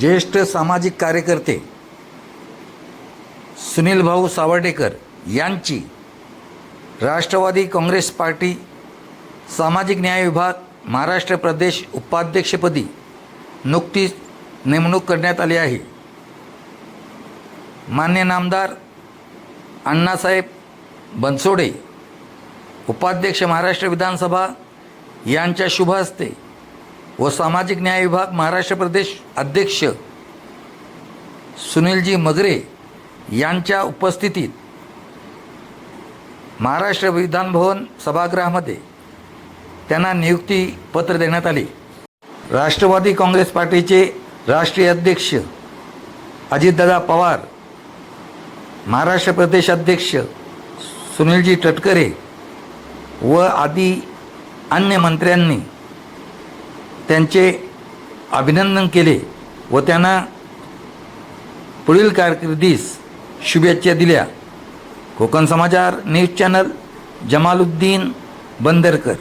ज्येष्ठ सामाजिक कार्यकर्ते सुनील भाऊ सावर्डेकर यांची राष्ट्रवादी काँग्रेस पार्टी सामाजिक न्याय विभाग महाराष्ट्र प्रदेश उपाध्यक्षपदी नुकतीच नेमणूक करण्यात आली आहे. मान्य नामदार अण्णासाहेब बनसोडे उपाध्यक्ष महाराष्ट्र विधानसभा यांच्या शुभ हस्ते व सामाजिक न्याय विभाग महाराष्ट्र प्रदेश अध्यक्ष सुनीलजी मगरे यांच्या उपस्थितीत महाराष्ट्र विधानभवन सभागृहामध्ये त्यांना नियुक्तीपत्र देण्यात आले. राष्ट्रवादी काँग्रेस पार्टीचे राष्ट्रीय अध्यक्ष अजितदादा पवार महाराष्ट्र प्रदेश अध्यक्ष सुनीलजी तटकरे व आदी अन्य मंत्र्यांनी त्यांचे अभिनंदन केले व त्यांना पुढील कारकिर्दीस शुभेच्छा दिल्या. Kokan Samachar news channel Jamaluddin Bandarkar.